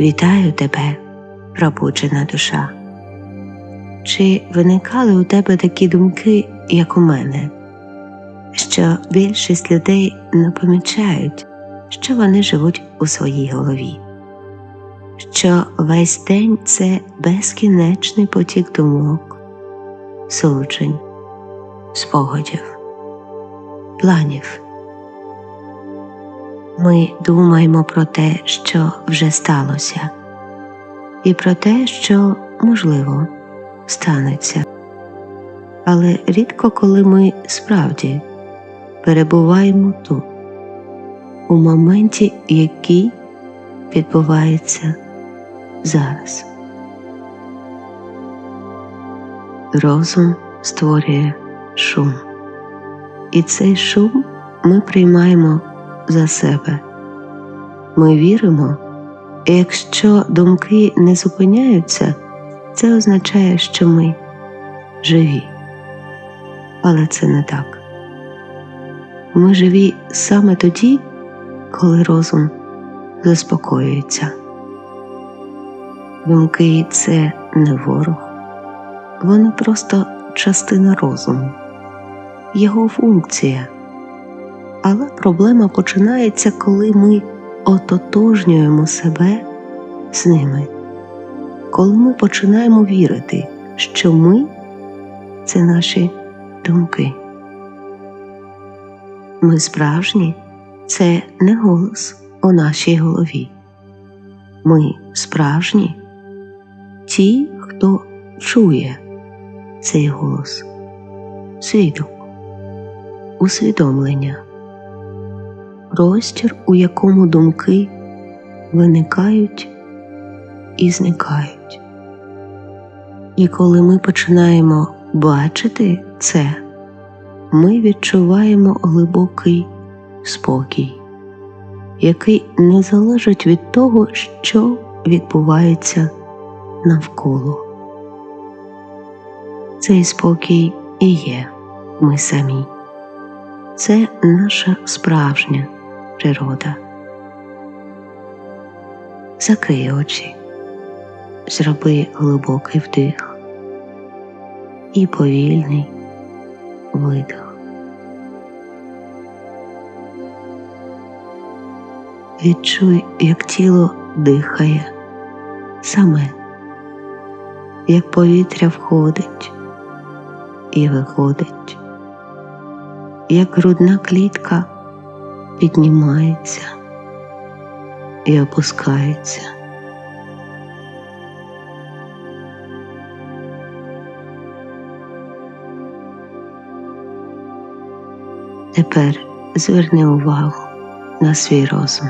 Вітаю тебе, пробуджена душа. Чи виникали у тебе такі думки, як у мене, що більшість людей не помічають, що вони живуть у своїй голові, що весь день це безкінечний потік думок, суджень, спогадів, планів. Ми думаємо про те, що вже сталося, і про те, що можливо станеться. Але рідко коли ми справді перебуваємо тут, у моменті, який відбувається зараз. Розум створює шум, і цей шум ми приймаємо за себе. Ми віримо, і якщо думки не зупиняються, це означає, що ми живі. Але це не так. Ми живі саме тоді, коли розум заспокоюється. Думки це не ворог, вони просто частина розуму, його функція. Але проблема починається, коли ми ототожнюємо себе з ними, коли ми починаємо вірити, що ми це наші думки. Ми справжні це не голос у нашій голові. Ми справжні ті, хто чує цей голос, свідок, усвідомлення простір, у якому думки виникають і зникають. І коли ми починаємо бачити це, ми відчуваємо глибокий спокій, який не залежить від того, що відбувається навколо. Цей спокій і є ми самі. Це наша справжня природа. Закрий очі, зроби глибокий вдих і повільний видих. Відчуй, як тіло дихає саме, як повітря входить і виходить, як грудна клітка піднімається і опускається. Тепер зверни увагу на свій розум.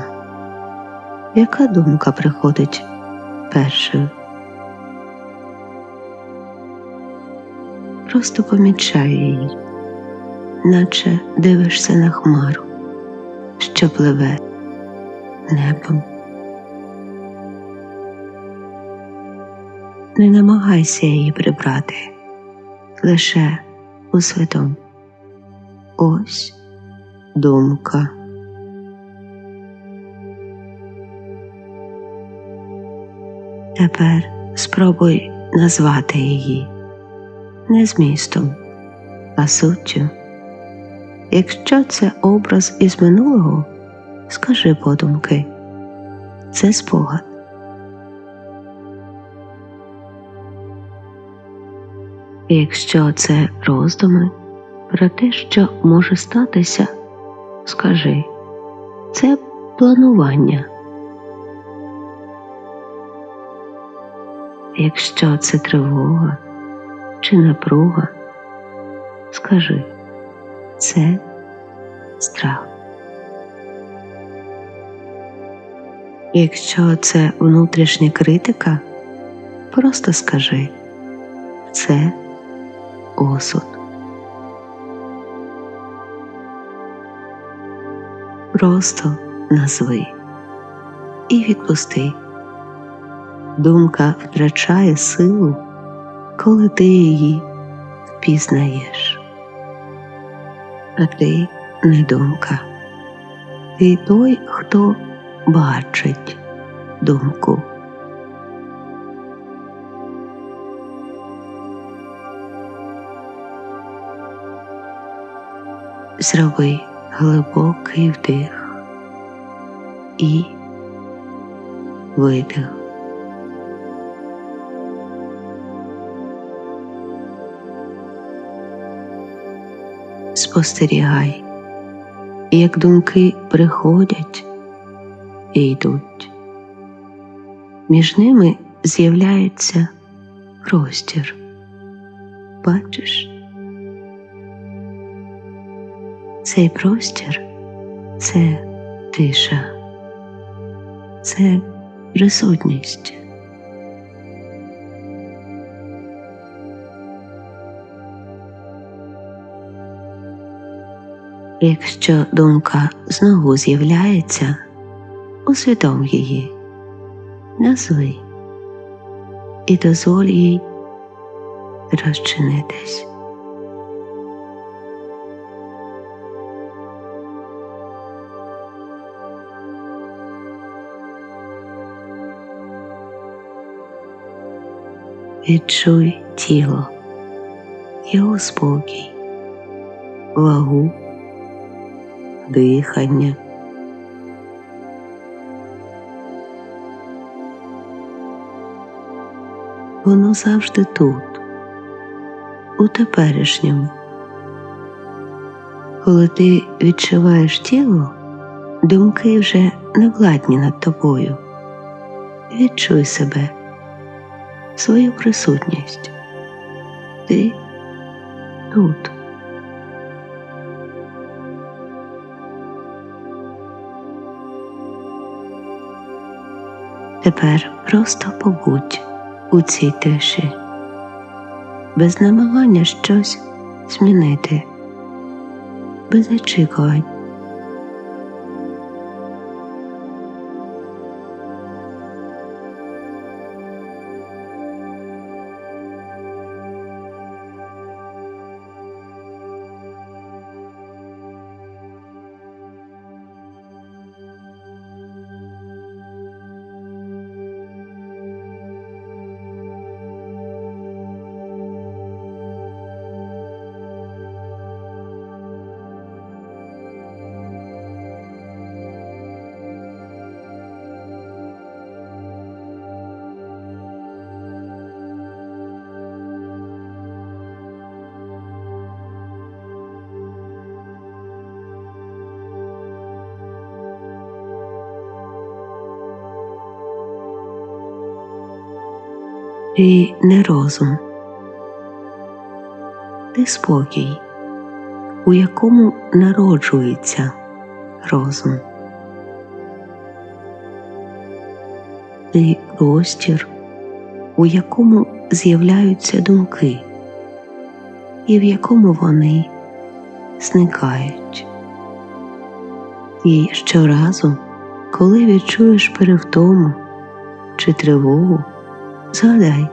Яка думка приходить першою? Просто помічай її, наче дивишся на хмару що пливе небом. Не намагайся її прибрати, лише усвідом. Ось думка. Тепер спробуй назвати її не змістом, а суттю. Якщо це образ із минулого, скажи подумки це спогад. Якщо це роздуми про те, що може статися, скажи це планування. Якщо це тривога чи напруга, скажи це страх. Якщо це внутрішня критика, просто скажи це осуд. Просто назви і відпусти. Думка втрачає силу, коли ти її впізнаєш а ти не думка. Ти той, хто бачить думку. Зроби глибокий вдих і видих. Спостерігай, як думки приходять і йдуть. Між ними з'являється простір. Бачиш? Цей простір це тиша, це присутність. Якщо думка знову з'являється, усвідом її, назви. І дозволь їй розчинитись. Відчуй тіло, його спокій, вагу, дихання. Воно завжди тут, у теперішньому. Коли ти відчуваєш тіло, думки вже не владні над тобою. Відчуй себе свою присутність. Ти тут. Тепер просто побудь у цій тиші, без намагання щось змінити, без очікувань. Ти не розум, ти спокій, у якому народжується розум. Ти простір, у якому з'являються думки, і в якому вони зникають. І щоразу, коли відчуєш перевтому чи тривогу, Згадай,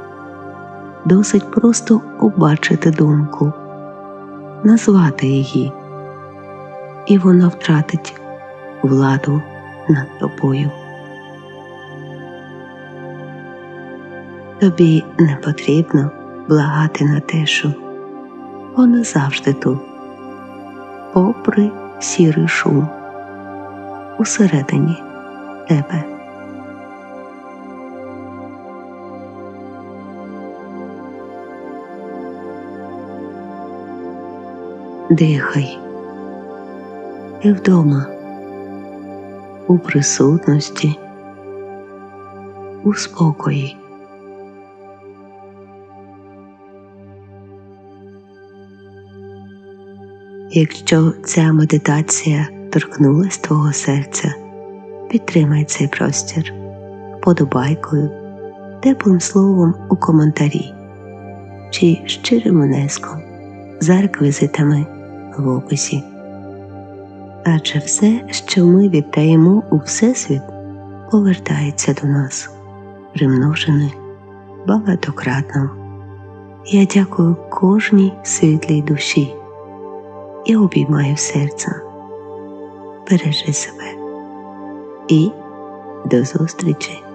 досить просто побачити думку, назвати її, і вона втратить владу над тобою. Тобі не потрібно благати на тишу, вона завжди тут, попри сірий шум усередині тебе. Дихай. І вдома, у присутності, у спокої. Якщо ця медитація торкнулась твого серця, підтримай цей простір вподобайкою, теплим словом у коментарі чи щирим внеском за реквізитами в описі. Адже все, що ми віддаємо у Всесвіт, повертається до нас, примножене багатократно. Я дякую кожній світлій душі і обіймаю серце. Бережи себе і до зустрічі!